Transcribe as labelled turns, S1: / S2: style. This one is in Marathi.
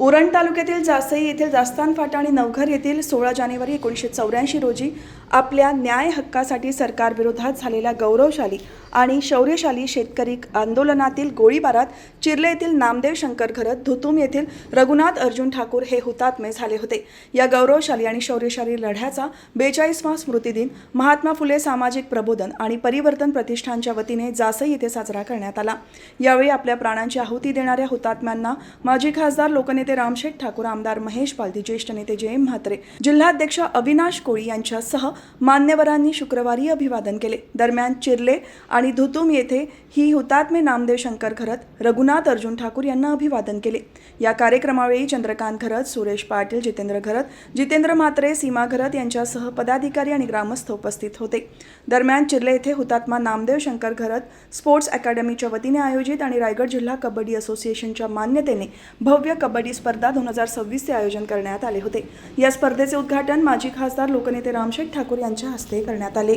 S1: उरण तालुक्यातील जासई येथील दास्तान फाटा आणि नवघर येथील सोळा जानेवारी एकोणीसशे चौऱ्याऐंशी रोजी आपल्या न्याय हक्कासाठी सरकारविरोधात झालेल्या गौरवशाली आणि शौर्यशाली शेतकरी आंदोलनातील गोळीबारात चिर्ले येथील नामदेव शंकर घरत धुतुम येथील रघुनाथ अर्जुन ठाकूर हे हुतात्मे झाले होते. या गौरवशाली आणि शौर्यशाली लढ्याचा बेचाळीसवा स्मृतिदिन महात्मा फुले सामाजिक प्रबोधन आणि परिवर्तन प्रतिष्ठानच्या वतीने जासई येथे साजरा करण्यात आला. यावेळी आपल्या प्राणांची आहुती देणाऱ्या हुतात्म्यांना माजी खासदार लोकनेते रामशेठ ठाकूर आमदार महेश पालदी ज्येष्ठ नेते जयम म्हात्रे जिल्हाध्यक्ष अविनाश कोळी यांच्यासह मान्यवरांनी शुक्रवारी अभिवादन केले. दरम्यान चिरले आणि धुतुम येथे ही हुतात्मे नामदेव शंकर घरत रघुनाथ अर्जुन ठाकूर यांना अभिवादन केले. या कार्यक्रमावेळी चंद्रकांत घरत सुरेश पाटील जितेंद्र घरत जितेंद्र म्हात्रे सीमा घरत यांच्यासह पदाधिकारी आणि ग्रामस्थ उपस्थित होते. दरम्यान चिर्ले येथे हुतात्मा नामदेव शंकर घरत स्पोर्ट्स अकॅडमीच्या वतीने आयोजित आणि रायगड जिल्हा कबड्डी असोसिएशनच्या मान्यतेने भव्य कबड्डी स्पर्धा दोन हजार सव्वीसचे आयोजन करण्यात आले होते. या स्पर्धेचे उद्घाटन माजी खासदार लोकनेते रामशेठ ठाकूर यांच्या हस्ते करण्यात आले.